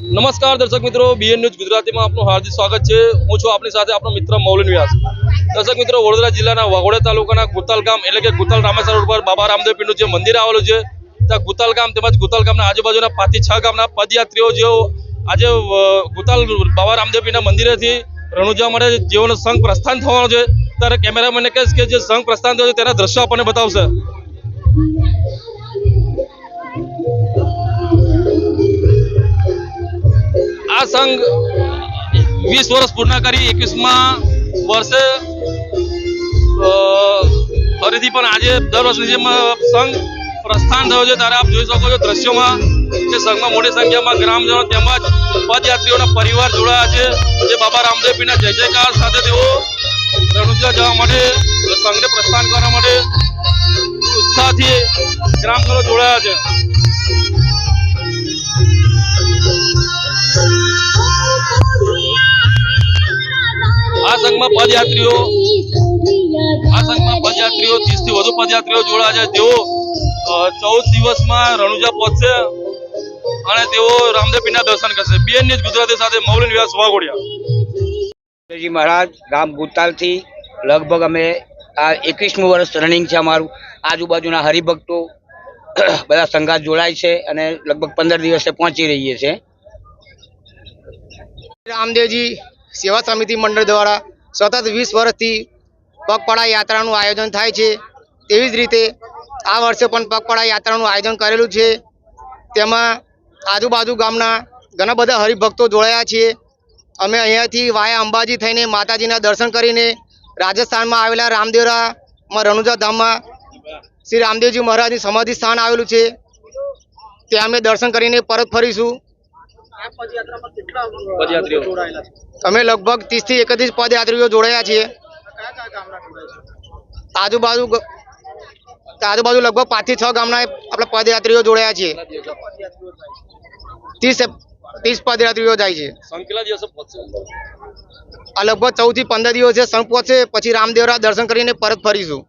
નમસ્કાર દર્શક મિત્રો બીએન ન્યૂઝ ગુજરાતીમાં આપનું હાર્દિક સ્વાગત છે. હું છું આપની સાથે આપણો મિત્ર મૌલિન વ્યાસ. દર્શક મિત્રો, વડોદરા જિલ્લાના વાઘોડા તાલુકાના ગુતાલ ગામ, એટલે કે ગુતાલ રામેશ્વર ઉપર બાબા રામદેવ પીનું જે મંદિર આવેલું છે, ત્યાં ગુતાલ ગામ તેમજ ગુતાલ ગામના આજુબાજુના પાંચથી છ ગામના પદયાત્રીઓ જેઓ આજે ગુતાલ બાબા રામદેવ પીરના મંદિરેથી રણુજા માટે જેઓનો સંઘ પ્રસ્થાન થવાનો છે. ત્યારે કેમેરામેને કહીશ કે જે સંઘ પ્રસ્થાન થયો છે તેના દ્રશ્યો આપણને બતાવશે. સંઘ વીસ વર્ષ પૂર્ણ કરી એકવીસમાં વર્ષે ફરીથી પણ આજે દર વર્ષની જેમ સંઘ પ્રસ્થાન થયો છે. ત્યારે આપ જોઈ શકો છો દ્રશ્યોમાં જે સંઘમાં મોટી સંખ્યામાં ગ્રામજનો તેમજ પદયાત્રીઓના પરિવાર જોડાયા છે. જે બાબા રામદેવ પીરના જય જયકાર સાથે તેઓ રણુજા જવા માટે, સંઘને પ્રસ્થાન કરવા માટે ઉત્સાહથી ગ્રામજનો જોડાયા છે. સંઘમાં પદયાત્રીઓ આ સંઘમાં પદયાત્રીઓ ત્રીસથી વધુ પદયાત્રીઓ જોડાયા છે. તેઓ ચૌદ દિવસમાં રણુજા પહોંચશે અને તેઓ રામદેવ પીરના દર્શન કરશે. બીએન ન્યૂઝ ગુજરાતી સાથે મૌલિન વ્યાસ વાઘોડિયા. જી મહારાજ રામ ગુતાલથી લગભગ અમે આ એકવીસમું વર્ષ રનિંગ છે અમારું. આજુબાજુના હરિભક્તો બધા સંઘાત જોડાય છે અને લગભગ પંદર દિવસે પહોંચી રહીએ છીએ. રામદેવજી સેવા સમિતિ મંડળ દ્વારા સતત વીસ વર્ષથી પગપાળા યાત્રાનું આયોજન થાય છે. તેવી જ રીતે આ વર્ષે પણ પગપાળા યાત્રાનું આયોજન કરેલું છે. તેમાં આજુબાજુ ગામના ઘણા બધા હરિભક્તો જોડાયા છીએ અમે અહીંયાથી વાયા અંબાજી થઈને માતાજીના દર્શન કરીને રાજસ્થાનમાં આવેલા રામદેવરામાં રણુજા ધામમાં શ્રી રામદેવજી મહારાજની સમાધિ સ્થાન આવેલું છે. ત્યાં અમે દર્શન કરીને પરત ફરીશું. અમે લગભગ ત્રીસથી એકત્રીસ પદયાત્રીઓ જોડાયા છીએ. આજુબાજુ આજુબાજુ લગભગ પાંચથી છ ગામના આપણે પદયાત્રીઓ જોડાયા છીએ. ત્રીસ ત્રીસ પદયાત્રીઓ જાય છે. આ લગભગ ચૌદથી પંદર દિવસે સંઘ પહોંચશે. પછી રામદેવરા દર્શન કરીને પરત ફરીશું.